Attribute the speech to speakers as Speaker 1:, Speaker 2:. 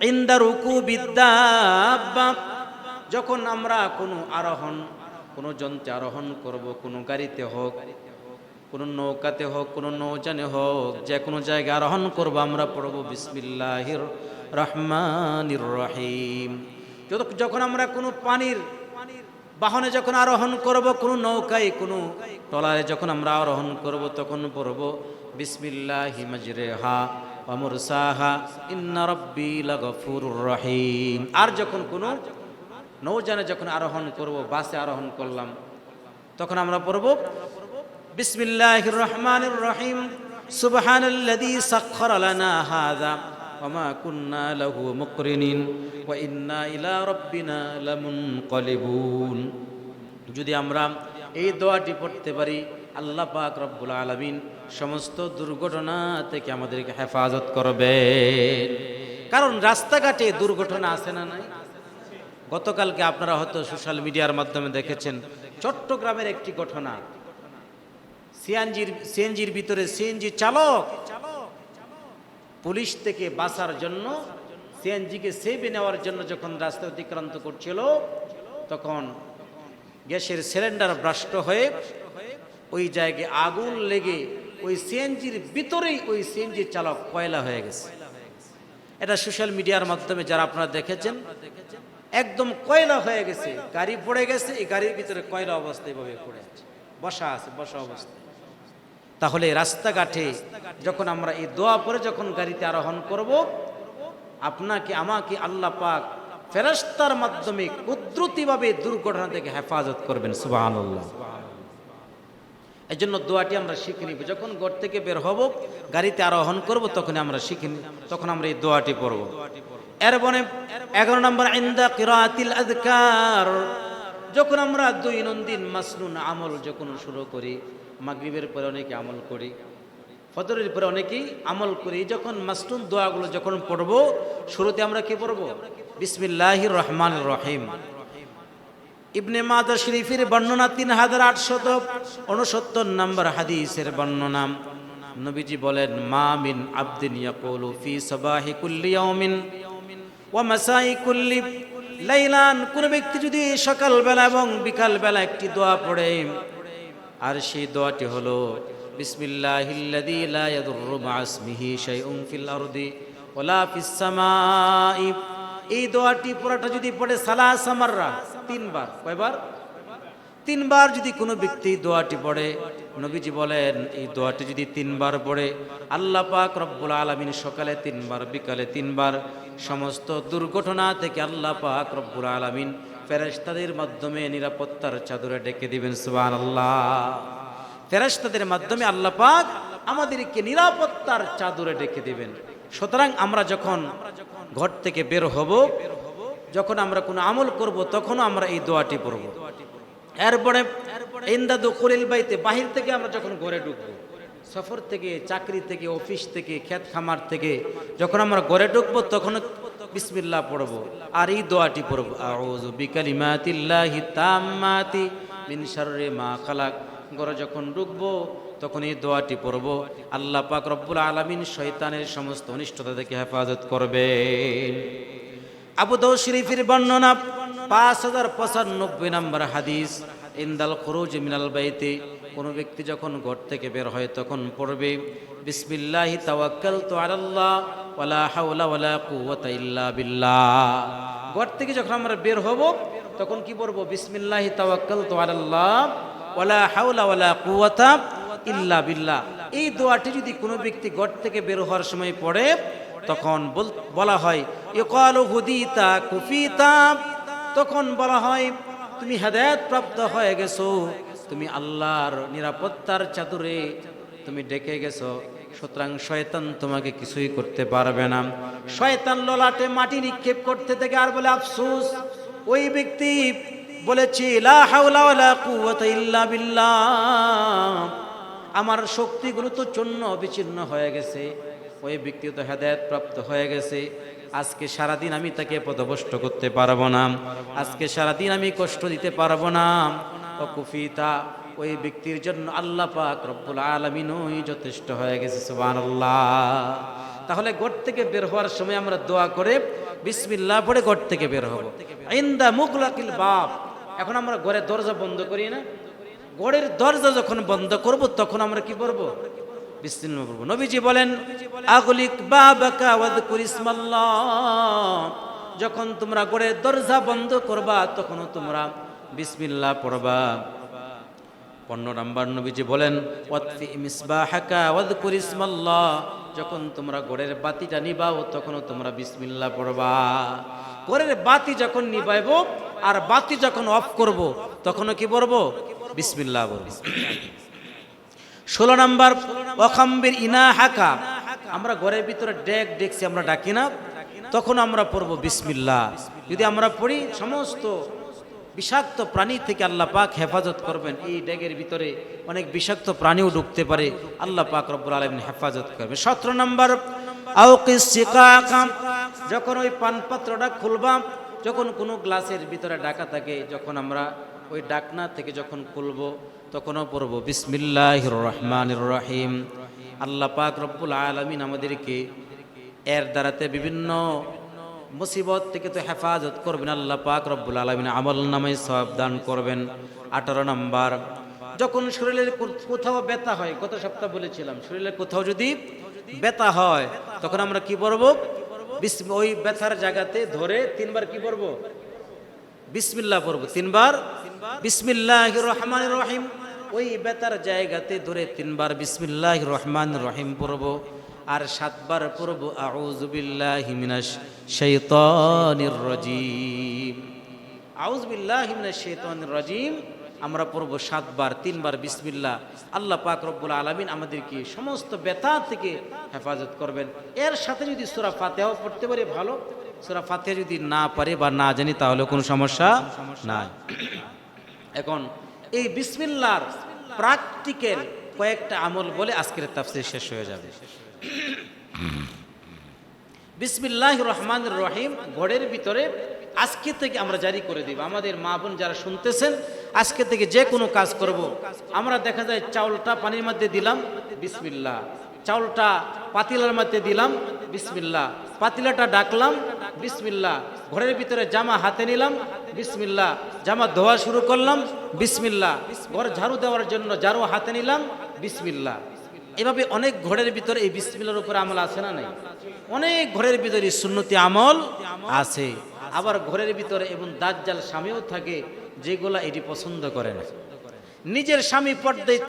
Speaker 1: ইন্দা রুকু বিদ্যা যখন আমরা কোনো আরোহণ, কোনো যন্ত্রে আরোহণ করব, কোনো গাড়িতে হোক, কোনো নৌকাতে হোক, কোনো নৌজানে হোক, যে কোনো জায়গায় আরোহণ করব, আমরা পড়ব বিসমিল্লাহির রহমানির রহিম। যখন আমরা কোনো পানির বাহনে যখন আরোহণ করব, কোনো নৌকায়, কোনো টলারে যখন আমরা আরোহণ করব, তখন পড়ব বিসমিল্লাহি মাজরেহা। ওয়া মুরসাহা, ইন্না রাব্বি লাগফুরুর রহিম। আর যখন কোনো নৌজানে যখন আরোহণ করব, বাসে আরোহণ করলাম, তখন আমরা পড়ব, বিসমিল্লাহির রহমানির রহিম, সুবহানাল্লাযী সাখখারা লানা হাযা ওমা কুন্না লাহু মুকরিনিন, ওয়া ইন্না ইলা রাব্বিনা লামুনকালিবুন। যদি আমরা এই দোয়াটি পড়তে পারি, আল্লাহ পাক রব্বুল আলামিন সমস্ত দুর্ঘটনা থেকে আমাদেরকে হেফাজত করবে। কারণ রাস্তাঘাটে দুর্ঘটনা আছে না নাই? গতকালকে আপনারা হয়তো সোশ্যাল মিডিয়ার মাধ্যমে দেখেছেন, চট্টগ্রামের একটি ঘটনা। সিএনজির সিএনজির ভিতরে সিএনজি চালক, পুলিশ থেকে বাঁচার জন্য, সিএনজিকে সেবে নেওয়ার জন্য যখন রাস্তা অতিক্রান্ত করছিল, তখন গ্যাসের সিলিন্ডার ভ্রষ্ট হয়ে ওই জায়গায় আগুন লেগে ওই সিএনজির ভিতরেই ওই সিএনজির চালক কয়লা হয়ে গেছে। এটা সোশ্যাল মিডিয়ার মাধ্যমে যারা আপনারা দেখেছেন, একদম কয়লা হয়ে গেছে, গাড়ি পড়ে গেছে, এই গাড়ির ভিতরে কয়লা অবস্থায় ভাবে পড়ে আছে, বসা আছে, বসা অবস্থায় তাহলে রাস্তাঘাটে যখন আমরা এই দোয়া পরে যখন গাড়িতে আরোহণ করব, আপনাকে, আমাকে আল্লাহ পাক ফেরস্তার মাধ্যমে কুদরতিভাবে দুর্ঘটনা থেকে হেফাজত করবেন, সুবহানাল্লাহ। এই জন্য দোয়াটি আমরা শিখে নিব। যখন ঘর থেকে বের হব, গাড়িতে আরোহণ করব তখন আমরা শিখে নিব। তখন আমরা এই দোয়াটি পড়ব। এর বনে এগারো নম্বর, ইন্দা কিরাতিল আদকার যখন আমরা দৈনন্দিন মাসনুন আমল যখন শুরু করি, মাগরিবের পরে অনেকে আমল করি, ফজরের পরে অনেকেই আমল করি যখন মাসনুন দোয়াগুলো যখন পড়ব, শুরুতে আমরা কি পড়ব? বিসমিল্লাহির রহমান রহিম। ইবনে মাদা শরীফের বর্ণনা তিন হাজার আটশত উনসত্তর নম্বর হাদিসের বর্ণনা। নবীজি বলেন, মা মিন আব্দিন ইয়াকুলু ফি সাবাহি কুল্লি ইয়াউমিন ওয়া মাসাই কুল্লি লাইলান। কোন ব্যক্তি যদি সকালবেলা এবং বিকালবেলা একটি দোয়া পড়ে, আর সেই দোয়াটি হলো, বিসমিল্লাহিল্লাযী লা ইয়াদুররু মা ইসমিহি শাইউন ফিল আরদি ওয়ালা ফিস সামাই। এই দোয়াটি পুরাটা যদি পড়ে সালাস আমাররা তিনবার, কয়বার? তিনবার যদি কোনো ব্যক্তি দোয়াটি পড়ে, নবীজি বলেন, এই দোয়াটি যদি তিনবার পড়ে, আল্লাহ পাক রব্বুল আলমিন সকালে তিনবার, বিকালে তিনবার, সমস্ত দুর্ঘটনা থেকে আল্লাহ পাক রব্বুল আলমিন ফেরেশতাদের মাধ্যমে নিরাপত্তার চাদরে ডেকে দিবেন সুবান আল্লাহ ফেরেশতাদের মাধ্যমে আল্লাহ পাক আমাদেরকে নিরাপত্তার চাদরে ডেকে দিবেন। সুতরাং আমরা যখন ঘর থেকে বের হব যখন আমরা কোনো আমল করব, তখনও আমরা এই দোয়াটি পড়ব। এরপরে ইন্দা দখলিল বাইতে, বাহির থেকে আমরা যখন ঘরে ঢুকবো, সফর থেকে, চাকরি থেকে, অফিস থেকে ক্ষেত খামার থেকে, যখন আমরা ঘরে ঢুকবো তখন বিসমিল্লাহ পড়ব আর এই দোয়াটি পড়ব, আউযু বিকালিমাতিল্লাহি তাম্মাতি মিন শাররি মা খালাক। ঘরে যখন ঢুকবো, তখন এই দোয়াটি পড়ব, আল্লাহ পাক রব্বুল আলামিন শয়তানের সমস্ত অনিষ্টতা থেকে হেফাজত করবেন। আবু দাউদ শরীফের বর্ণনা পাঁচ হাজার পঁচানব্বই নম্বর হাদিস, ইন্দাল খরুজ মিনাল বাইতে, কোনো ব্যক্তি যখন ঘর থেকে বের হয় তখন পড়বে, বিসমিল্লাহি তাওয়াক্কালতু আলাল্লাহ, ওয়ালা হাওলা ওয়ালা কুওয়াতা ইল্লা বিল্লাহ। ঘর থেকে যখন আমরা বের হব, তখন কি পড়ব? বিসমিল্লাহি তাওয়াক্কালতু আলাল্লাহ, ওয়ালা হাওলা ওয়ালা কুওয়াতা ইল্লা বিল্লাহ। এই দোয়াটি যদি কোনো ব্যক্তি ঘর থেকে বের হওয়ার সময় পড়ে তখন বল- হয় হুদিতা কুফিতা। তখন বলা হয়, তুমি হেদায়ত প্রাপ্ত হয়ে গেছো, তুমি আল্লাহর নিরাপত্তার চাদরে তুমি ডেকে গেছো, সুতরাং শয়তান তোমাকে কিছুই করতে পারবে না। শয়তান ললাটে মাটি নিক্ষেপ করতে থেকে আর বলে, আফসোস, ওই ব্যক্তি বলেছি আমার শক্তিগুলো তো চূর্ণ বিচ্ছিন্ন হয়ে গেছে। ওই ব্যক্তি তো হেদায়ত প্রাপ্ত হয়ে গেছে। আজকে সারাদিন আমি তাকে পদভষ্ট করতে পারব না। আজকে সারাদিন আমি কষ্ট দিতে পারব না। ও কুফিতা ওই ব্যক্তির জন্য আল্লাহ পাক রব্বুল আলমিনই যথেষ্ট হয়ে গেছে, সুবহানাল্লাহ। তাহলে ঘর থেকে বের হওয়ার সময় আমরা দোয়া করে বিসমিল্লাহ পড়ে ঘর থেকে বের হব। ইন্দা মুগলাকিল বাপ এখন আমরা ঘরের দরজা বন্ধ করি না। ঘরের দরজা যখন বন্ধ করব, তখন আমরা কি করব? বিসমিল্লাহ পড়ব নবীজি বলেন, আগলিক যখন তোমরা ঘরের দরজা বন্ধ করবা, তখনও তোমরা বিসমিল্লাহ পড়বা। পনেরো নাম্বার নবীজি বলেন যখন তোমরা ঘরের বাতিটা নিবাও, তখনও তোমরা বিসমিল্লাহ পড়বা। ঘরের বাতি যখন নিবাইব আর বাতি যখন অফ করব, তখনও কি পড়ব? বিসমিল্লাহ বলব ষোলো নাম্বার অখাম্বির ইনা হাকা আমরা ঘরের ভিতরে ডেক ডেকছি, আমরা ডাকি না। তখন আমরা পড়ব বিসমিল্লাহ। যদি আমরা পড়ি, সমস্ত বিষাক্ত প্রাণী থেকে আল্লাহ পাক হেফাজত করবেন। এই ডেগের ভিতরে অনেক বিষাক্ত প্রাণীও ঢুকতে পারে। আল্লাহ পাক রব্বুল আলমিন হেফাজত করবে। সতেরো নম্বর যখন ওই পানপাত্রটা খুলবাম যখন কোনো গ্লাসের ভিতরে ডাকা থাকে, যখন আমরা ওই ডাকনা থেকে যখন খুলবো তখনও পড়ব বিসমিল্লাহ রহমান রহিম আল্লাহ পাক রব্বুল আলমিন আমাদেরকে এর দ্বারাতে বিভিন্ন মুসিবত থেকে তো হেফাজত করবেন। আল্লাহ পাক রব্বুল আলমিন আমল নামে সব দান করবেন। আঠারো নম্বর, যখন শরীরের কোথাও ব্যথা হয়, গত সপ্তাহ বলেছিলাম, শরীরের কোথাও যদি ব্যথা হয়, তখন আমরা কি করব ওই ব্যথার জায়গাতে ধরে তিনবার কি করব বিসমিল্লাহ পড়ব, তিনবার। বিসমিল্লাহ রহমান রহিম ওই বেতার জায়গাতে ধরে তিনবার বিসমিল্লাহ রহমান রহিম পড়ব আর সাতবার পড়ব আউজুবিল্লাহি মিনাশ শাইতানির রাজিম। আউজবিল্লাহি মিনাশ শাইতানির রাজিম। আমরা পড়ব সাতবার, তিনবার বিসমিল্লা আল্লাহ পাক রব্বুল আলামিন আমাদেরকে সমস্ত ব্যথা থেকে হেফাজত করবেন। এর সাথে যদি সূরা ফাতিহাও পড়তে পারি ভালো, সূরা ফাতিহা যদি না পারে বা না জানি তাহলে কোনো সমস্যা নাই। এখন এই বিসমিল্লার প্র্যাকটিক্যাল কয়েকটা আমল বলে আজকের তাফসীর শেষ হয়ে যাবে। বিসমিল্লাহ রহমান রহিম, ঘরের ভিতরে আজকে থেকে আমরা জারি করে দিব। আমাদের মা বোন যারা শুনতেছেন, আজকে থেকে যে কোনো কাজ করব। আমরা দেখা যায় চাউলটা পানির মধ্যে দিলাম, বিসমিল্লাহ। চাউলটা পাতিলার মধ্যে দিলাম, বিসমিল্লাহ। পাতিলাটা ডাকলাম, বিসমিল্লাহ। ঘরের ভিতরে জামা হাতে নিলাম, বিসমিল্লাহ। জামা ধোয়া শুরু করলাম বিসমিল্লা ঘর ঝাড়ু দেওয়ার জন্য ঝাড়ু হাতে নিলাম, বিসমিল্লাহ। এভাবে অনেক ঘরের ভিতরে এই বিসমিল্লার উপরে আমল আছে না নাই? অনেক ঘরের ভিতরে সুন্নতি আমল আছে। আবার ঘরের ভিতরে এবং দাজ্জাল স্বামীও থাকে, যেগুলা এটি পছন্দ করে না। নিজের স্বামী পর্দায়